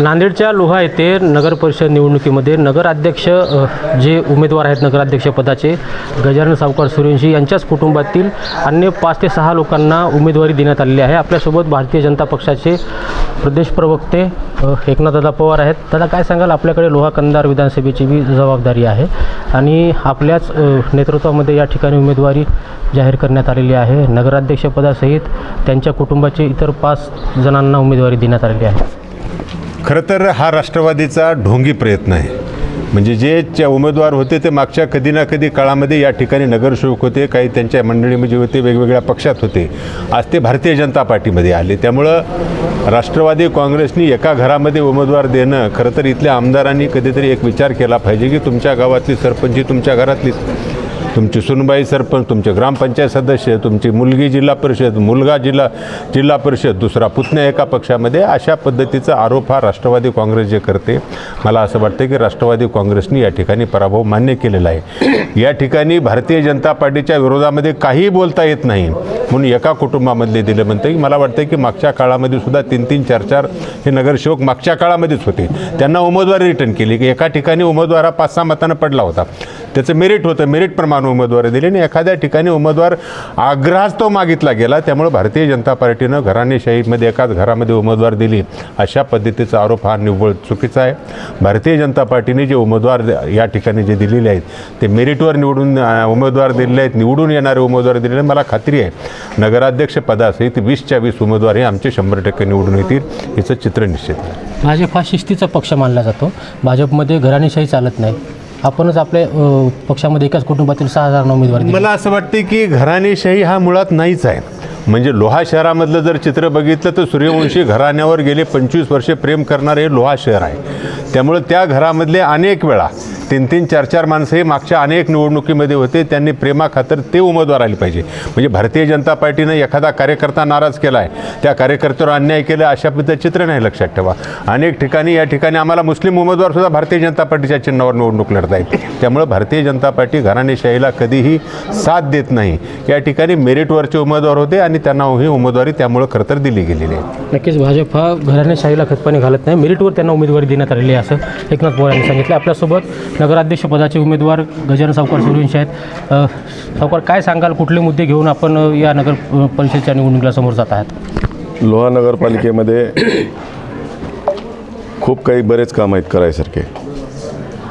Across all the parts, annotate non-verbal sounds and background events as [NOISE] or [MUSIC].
नांदेडच्या लोहा येथे नगर परिषद निवडणुकीमध्ये नगराध्यक्ष जे उमेदवार आहेत नगराध्यक्षपदाचे गजानन सावकार सूर्यवंशी यांच्याच कुटुंबातील अन्य पाच ते सहा लोकांना उमेदवारी देण्यात आलेली आहे. आपल्यासोबत भारतीय जनता पक्षाचे प्रदेश प्रवक्ते एकनाथदादा पवार आहेत. दादा काय सांगाल? आपल्याकडे लोहा कंदार विधानसभेची बी जबाबदारी आहे आणि आपल्याच नेतृत्वामध्ये या ठिकाणी उमेदवारी जाहीर करण्यात आलेली आहे. नगराध्यक्षपदासहित त्यांच्या कुटुंबाचे इतर पाच जणांना उमेदवारी देण्यात आलेली आहे. खरं तर हा राष्ट्रवादीचा ढोंगी प्रयत्न आहे. म्हणजे जे च्या उमेदवार होते ते मागच्या कधी ना कधी काळामध्ये या ठिकाणी नगरसेवक होते काही त्यांच्या मंडळीमध्ये म्हणजे होते वेगवेगळ्या पक्षात होते. आज ते भारतीय जनता पार्टीमध्ये आले. त्यामुळं राष्ट्रवादी काँग्रेसनी एका घरामध्ये उमेदवार देणं खरं तर इथल्या आमदारांनी कधीतरी एक विचार केला पाहिजे की तुमच्या गावातली सरपंच तुमच्या घरातलीच. तुमची सुनबाई सरपंच तुमचे ग्रामपंचायत सदस्य तुमची मुलगी जिल्हा परिषद मुलगा जिल्हा जिल्हा परिषद दुसरा पुतण्या एका पक्षामध्ये अशा पद्धतीचा आरोप हा राष्ट्रवादी काँग्रेस जे करते मला असं वाटतं की राष्ट्रवादी काँग्रेसनी या ठिकाणी पराभव मान्य केलेला आहे. या ठिकाणी भारतीय जनता पार्टीच्या विरोधामध्ये काहीही बोलता येत नाही. म्हणून एका कुटुंबामधले दिलं म्हणतं की मला वाटतं की मागच्या काळामध्ये सुद्धा तीन तीन चार चार हे नगरसेवक मागच्या काळामध्येच होते. त्यांना उमेदवारी रिटर्न केली. की एका ठिकाणी उमेदवार हा पाच सहा मतानं पडला होता. त्याचं मेरिट होतं. मेरिटप्रमाणे उमेदवारी दिली आणि एखाद्या ठिकाणी उमेदवार आग्रहाच तो मागितला गेला त्यामुळे भारतीय जनता पार्टीनं घराणेशाहीमध्ये एकाच घरामध्ये उमेदवार दिली. अशा पद्धतीचा आरोप हा निव्वळ चुकीचा आहे. भारतीय जनता पार्टीने जे उमेदवार या ठिकाणी जे दिलेले आहेत ते मेरिटवर निवडून उमेदवार दिलेले आहेत निवडून येणारे उमेदवार दिलेले मला खात्री आहे. नगराध्यक्ष पदासहित वीसच्या वीस उमेदवार हे आमचे शंभर टक्के निवडून येतील याचं चित्र निश्चित आहे. भाजप हा शिस्तीचा पक्ष मानला जातो. भाजपमध्ये घराणेशाही चालत नाही. आपणच आपल्या पक्षामध्ये एकाच कुटुंबातील सहा हजार उमेदवार मला असं वाटते की घराणेशाही हा मुळात नाहीच आहे. म्हणजे लोहा शहरामधलं जर चित्र बघितलं तर सूर्यवंशी घराण्यावर गेले पंचवीस वर्षे प्रेम करणारे हे लोहा शहर आहे. त्यामुळे त्या घरामधले अनेक वेळा तीन तीन चार चार माणसं हे मागच्या अनेक निवडणुकीमध्ये होते. त्यांनी प्रेमाखातर ते उमेदवार आले पाहिजे. म्हणजे भारतीय जनता पार्टीनं एखादा कार्यकर्ता नाराज केला आहे त्या कार्यकर्त्यावर अन्याय केला अशा पद्धतीचं चित्र नाही लक्षात ठेवा. अनेक ठिकाणी या ठिकाणी आम्हाला मुस्लिम उमेदवारसुद्धा भारतीय जनता पार्टीच्या चिन्हावर निवडणूक लढत आहेत त्यामुळं भारतीय जनता पार्टी घराणेशाहीला कधीही साथ देत नाही. या ठिकाणी मेरिटवरचे उमेदवार होते आणि त्यांना ही उमेदवारी त्यामुळं खरं तर दिली गेलेली आहे. नक्कीच भाजप हा घराणेशाहीला खतपाणी घालत नाही. मेरिटवर त्यांना उमेदवारी देण्यात आलेली आहे असं एकनाथ पवार यांनी सांगितलं. आपल्यासोबत नगराध्यक्षपदाचे उमेदवार गजानन सावकार सूर्यवंशी आहेत. सावकार काय सांगाल? कुठले मुद्दे घेऊन आपण या नगर परिषदेच्या निवडणुकीला समोर जात आहात? लोहा नगरपालिकेमध्ये खूप काही बरेच काम आहेत करायसारखे.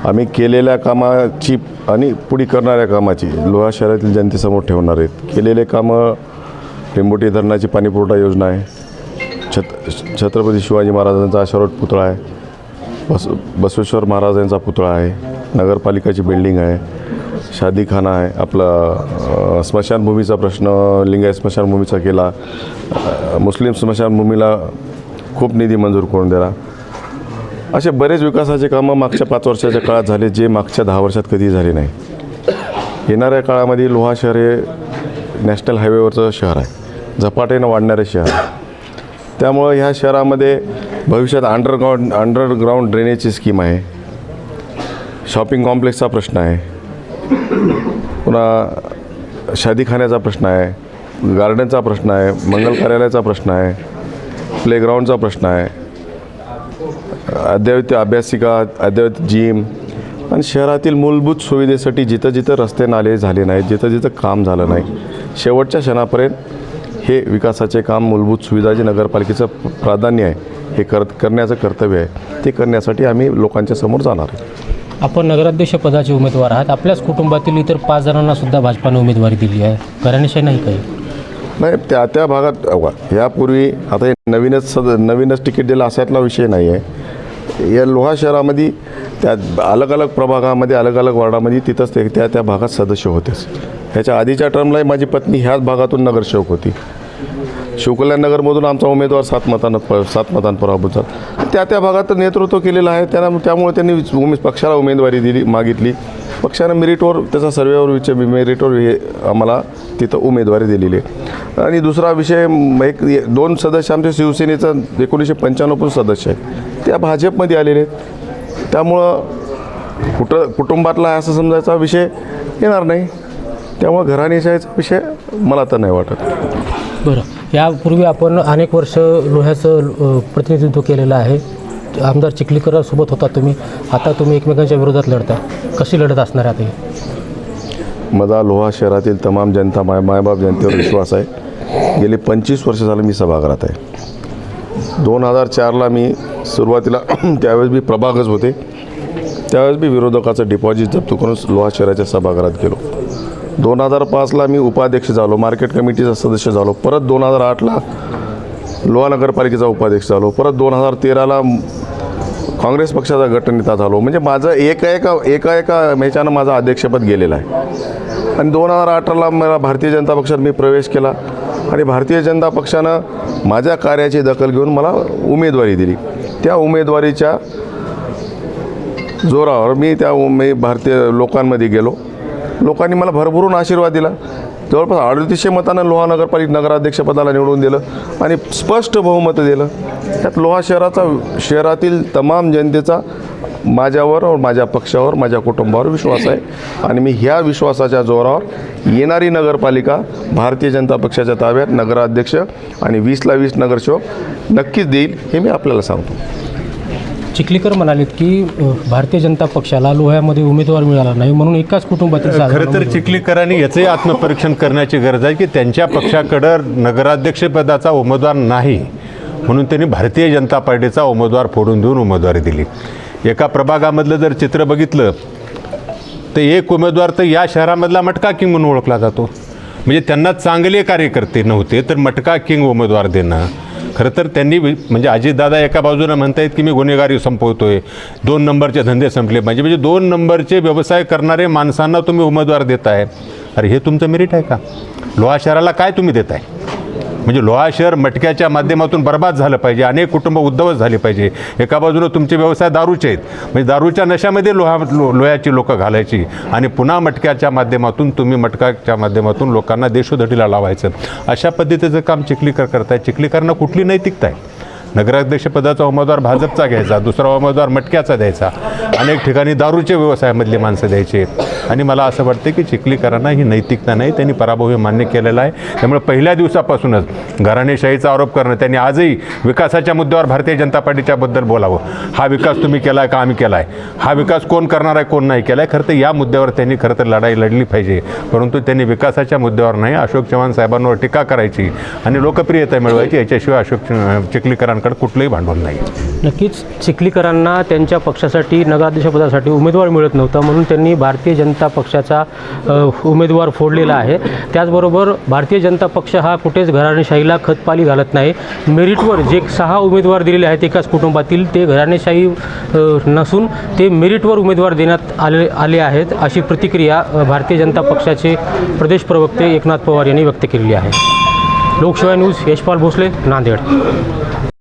आम्ही केलेल्या कामाची आणि पुढे करणाऱ्या कामाची लोहा शहरातील जनतेसमोर ठेवणार आहेत. केलेले कामं टेंबोटी धरणाची पाणीपुरवठा योजना आहे. छत छत्रपती शिवाजी महाराजांचा अशारोट पुतळा आहे. बस बसवेश्वर महाराजांचा पुतळा आहे. नगरपालिकाची बिल्डिंग आहे शादीखाना आहे आपला स्मशानभूमीचा प्रश्न लिंगायत स्मशानभूमीचा केला. मुस्लिम स्मशानभूमीला खूप निधी मंजूर करून दिला. असे बरेच विकासाचे कामं मागच्या पाच वर्षाच्या काळात झाले जे मागच्या दहा वर्षात कधी झाले नाही. येणाऱ्या काळामध्ये लोहा शहर हे नॅशनल हायवेवरचं शहर आहे. झपाट्यानं वाढणारे शहर आहे. त्यामुळं ह्या शहरामध्ये भविष्यात अंडरग्राऊंड अंडरग्राऊंड ड्रेनेजची स्कीम आहे. शॉपिंग कॉम्प्लेक्सचा प्रश्न आहे. पुन्हा शादीखान्याचा प्रश्न आहे गार्डनचा प्रश्न आहे मंगल कार्यालयाचा प्रश्न आहे प्लेग्राऊंडचा प्रश्न आहे. अद्ययावत अभ्यासिका अद्ययावत जिम आणि शहरातील मूलभूत सुविधेसाठी जिथं जिथं रस्ते नाले झाले नाहीत जिथं जिथं काम झालं नाही शेवटच्या क्षणापर्यंत हे विकासाचे काम मूलभूत सुविधा जे नगरपालिकेचं प्राधान्य आहे. हे कर करण्याचं कर्तव्य आहे. ते करण्यासाठी आम्ही लोकांच्या समोर जाणार आहे. आपण नगराध्यक्षपदाचे उमेदवार आहात. आपल्याच कुटुंबातील इतर पाच जणांना सुद्धा भाजपाने उमेदवारी दिली आहे. घराणेशाही नाही काही. नाही त्या त्या भागात यापूर्वी आता हे नवीनच सद नवीनच तिकीट दिलं असातला विषय नाही आहे. या लोहा शहरामध्ये त्या अलग अलग प्रभागामध्ये अलग अलग वार्डामध्ये तिथंच ते त्या त्या भागात सदस्य होतेच. ह्याच्या आधीच्या टर्मलाही माझी पत्नी ह्याच भागातून नगरसेवक होती. शिवकल्याणनगरमधून आमचा उमेदवार सात मतांना प सात मतांत पराभूत झाला. त्या त्या भागात नेतृत्व केलेलं आहे. त्यांना त्यामुळे त्यांनी उमे पक्षाला उमेदवारी दिली मागितली. पक्षानं मेरिटवर त्याचा सर्वेवर विचार मेरिटवर हे आम्हाला तिथं उमेदवारी दिलेली आहे. आणि दुसरा विषय म, एक दोन सदस्य आमच्या शिवसेनेचा एकोणीसशे पंच्याण्णवपासून सदस्य आहेत. त्या भाजपमध्ये आलेले आहेत. त्यामुळं कुट कुटुंबातला असं समजायचा विषय येणार नाही. त्यामुळं घराणेशाहीचा विषय मला तर नाही वाटत. बरं. यापूर्वी आपण अनेक वर्ष लोह्याचं प्रतिनिधित्व केलेलं आहे. आमदार चिखलीकरसोबत होता तुम्ही. आता तुम्ही एकमेकांच्या विरोधात लढता कशी लढत असणार आहे आता मला माझा लोहा शहरातील तमाम जनता माय मायबाप जनतेवर विश्वास आहे. गेली पंचवीस वर्ष झालं मी सभागृहात आहे. दोन हजार चारला मी सुरुवातीला [CLEARS THROAT] त्यावेळेस मी प्रभागच होते. त्यावेळेस मी विरोधकाचं डिपॉझिट जप्त करून लोहा शहराच्या सभागृहात गेलो. दोन हजार पाचला मी उपाध्यक्ष झालो मार्केट कमिटीचा सदस्य झालो परत दोन हजार आठला लोहा नगरपालिकेचा उपाध्यक्ष झालो परत दोन हजार तेराला काँग्रेस पक्षाचा गटनेता झालो. म्हणजे माझं एका एका एका एका ह्याच्यानं माझं अध्यक्षपद गेलेलं आहे. आणि दोन हजार अठराला मला भारतीय जनता पक्षात मी प्रवेश केला. आणि भारतीय जनता पक्षानं माझ्या कार्याची दखल घेऊन मला उमेदवारी दिली. त्या उमेदवारीच्या जोरावर मी त्या उमे भारतीय लोकांमध्ये गेलो. लोकांनी मला भरभरून आशीर्वाद दिला. जवळपास अडतीसशे मतानं लोहा नगरपालिका नगराध्यक्षपदाला निवडून दिलं आणि स्पष्ट बहुमत दिलं. त्यात लोहा शहराचा शहरातील तमाम जनतेचा माझ्यावर और माझ्या पक्षावर माझ्या कुटुंबावर विश्वास आहे. आणि मी ह्या विश्वासाच्या जोरावर येणारी नगरपालिका भारतीय जनता पक्षाच्या ताब्यात नगराध्यक्ष आणि वीसला वीस नगरसेवक नक्कीच देईल हे मी आपल्याला सांगतो. चिखलीकर म्हणालेत की भारतीय जनता पक्षाला लोह्यामध्ये उमेदवार मिळाला नाही म्हणून एकाच कुटुंबातील खरं तर चिखलीकरांनी याचंही आत्मपरीक्षण करण्याची गरज आहे की त्यांच्या पक्षाकडं नगराध्यक्षपदाचा उमेदवार नाही म्हणून त्यांनी भारतीय जनता पार्टीचा उमेदवार फोडून देऊन उमेदवारी दिली. एका प्रभागामधलं जर चित्र बघितलं तर एक उमेदवार तर या शहरामधला मटका किंग म्हणून ओळखला जातो. म्हणजे त्यांना चांगले कार्यकर्ते नव्हते तर मटका किंग उमेदवार देणं खरं तर त्यांनी म्हणजे अजितदादा एका बाजूनं म्हणतायत की मी गुन्हेगारी संपवतोय. दोन नंबरचे धंदे संपले. म्हणजे म्हणजे दोन नंबरचे व्यवसाय करणारे माणसांना तुम्ही उमेदवार देताय. अरे हे तुमचं मेरिट आहे का? लोहा शहराला काय तुम्ही देताय? म्हणजे लोहा शहर मटक्याच्या माध्यमातून बर्बाद झालं पाहिजे अनेक कुटुंब उद्ध्वस्त झाले पाहिजे. एका बाजूनं तुमचे व्यवसाय दारूचे आहेत. म्हणजे दारूच्या नशामध्ये लोहा लो लोह्याची लोकं घालायची. आणि पुन्हा मटक्याच्या माध्यमातून तुम्ही मटकाच्या माध्यमातून लोकांना देशोधडीला लावायचं. अशा पद्धतीचं काम चिखलीकर करताय चिखलीकरनं कुठली नैतिकता आहे? नगराध्यक्षपदाचा उमेदवार भाजपचा घ्यायचा दुसरा उमेदवार मटक्याचा द्यायचा. अनेक ठिकाणी दारूचे व्यवसायामधली माणसं द्यायचे. आणि मला असं वाटतं की चिखलीकरांना ही नैतिकता नाही त्यांनी पराभव हे मान्य केलेला आहे. त्यामुळे पहिल्या दिवसापासूनच घराणेशाहीचा आरोप करणं त्यांनी आजही विकासाच्या मुद्द्यावर भारतीय जनता पार्टीच्याबद्दल बोलावं. हा विकास तुम्ही केला आहे का आम्ही केला आहे हा विकास कोण करणार आहे कोण नाही केला आहे खरं तर या मुद्द्यावर त्यांनी खरं तर लढाई लढली पाहिजे. परंतु त्यांनी विकासाच्या मुद्द्यावर नाही अशोक चव्हाण साहेबांवर टीका करायची आणि लोकप्रियता मिळवायची. याच्याशिवाय अशोक च- चिखलीकरांकडे कुठलंही भांडवल नाही. नक्कीच चिखलीकरांना त्यांच्या पक्षासाठी नगराध्यक्षपदासाठी उमेदवार मिळत नव्हता म्हणून त्यांनी भारतीय जनता पक्षाचा उमेदवार फोडलेला आहे. त्याचबरोबर भारतीय जनता पक्ष हा कुठेच घराणेशाहीला खतपाली घालत नाही. मेरिटवर जे सहा उमेदवार दिलेले आहेत एकाच कुटुंबातील ते घराणेशाही नसून ते मेरिटवर उमेदवार देण्यात आले आले आहेत अशी प्रतिक्रिया भारतीय जनता पक्षाचे प्रदेश प्रवक्ते एकनाथ पवार यांनी व्यक्त केलेली आहे. लोकसेवा न्यूज यशपाल भोसले नांदेड.